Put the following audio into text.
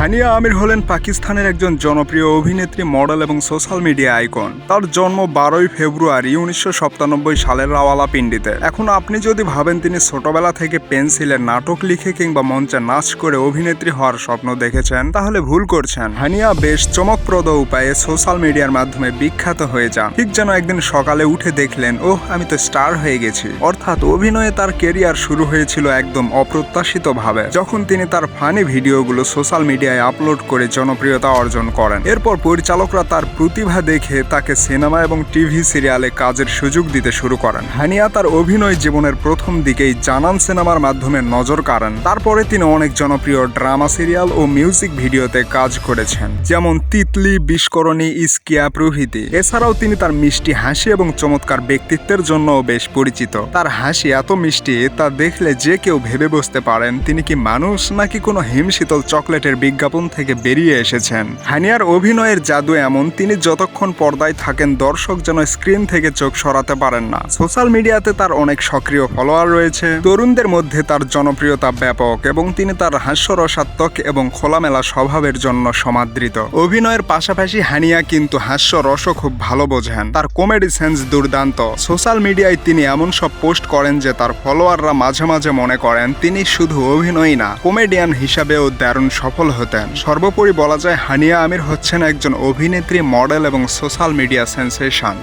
হানিয়া আমির হলেন পাকিস্তানের একজন জনপ্রিয় অভিনেত্রী, মডেল এবং সোশ্যাল মিডিয়া আইকন। তার জন্ম বারোই ফেব্রুয়ারি উনিশশো সাতানব্বই সালের রাওয়ালাপিন্ডিতে। এখন আপনি যদি ভাবেন তিনি ছোটবেলা থেকে পেন্সিলে নাটক লিখে কিংবা মঞ্চে নাচ করে অভিনেত্রী হওয়ার স্বপ্ন দেখেছেন, তাহলে ভুল করছেন। হানিয়া বেশ চমকপ্রদ উপায়ে সোশ্যাল মিডিয়ার মাধ্যমে বিখ্যাত হয়ে যান। ঠিক যেন একদিন সকালে উঠে দেখলেন, ওহ, আমি তো স্টার হয়ে গেছি। অর্থাৎ অভিনয়ে তার কেরিয়ার শুরু হয়েছিল একদম অপ্রত্যাশিত ভাবে যখন তিনি তার ফানি ভিডিওগুলো সোশ্যাল মিডিয়ায় আপলোড করে জনপ্রিয়তা অর্জন করেন। এরপর পরিচালকরা তার প্রতিভা দেখে তাকে সিনেমা এবং টিভি সিরিয়ালে কাজের সুযোগ দিতে শুরু করেন। হানিয়া তার অভিনয় জীবনের প্রথম দিকেই জানান সিনেমার মাধ্যমে নজর কাড়েন। তারপরে তিনি অনেক জনপ্রিয় ড্রামা সিরিয়াল ও মিউজিক ভিডিওতে কাজ করেছেন, যেমন তিতলি, বিস্করণী, ইস্কিয়া প্রভৃতি। এছাড়াও তিনি তার মিষ্টি হাসি এবং চমৎকার ব্যক্তিত্বের জন্যও বেশ পরিচিত। তার হাসি এত মিষ্টি, তা দেখলে যে কেউ ভেবে বসতে পারেন, তিনি কি মানুষ নাকি কোনো হিমশীতল চকলেটের বিজ্ঞাপন থেকে বেরিয়ে এসেছেন। হানিয়ার অভিনয়ের জাদু এমন, তিনি যতক্ষণ পর্দায় থাকেন, দর্শক যেন স্ক্রিন থেকে চোখ সরাতে পারেন না। সোশ্যাল মিডিয়াতে তার অনেক সক্রিয় ফলোয়ার রয়েছে। তরুণদের মধ্যে তার জনপ্রিয়তা ব্যাপক এবং তিনি তার হাস্যরসাত্মক এবং খোলামেলা স্বভাবের জন্য সমাদৃত। অভিনয়ের পাশাপাশি হানিয়া কিন্তু হাস্যরসও খুব ভালো বোঝেন। তার কমেডি সেন্স দুর্দান্ত। সোশ্যাল মিডিয়ায় তিনি এমন সব পোস্ট করেন যে তার ফলোয়াররা মাঝে মাঝে মনে করেন, তিনি শুধু অভিনয়ই না, কমেডিয়ান হিসাবেও দারুণ সফল হতেন সর্বোপরি বলা যায় হানিয়া আমির হচ্ছেন একজন অভিনেত্রী মডেল এবং সোশ্যাল মিডিয়া সেন্সেশন।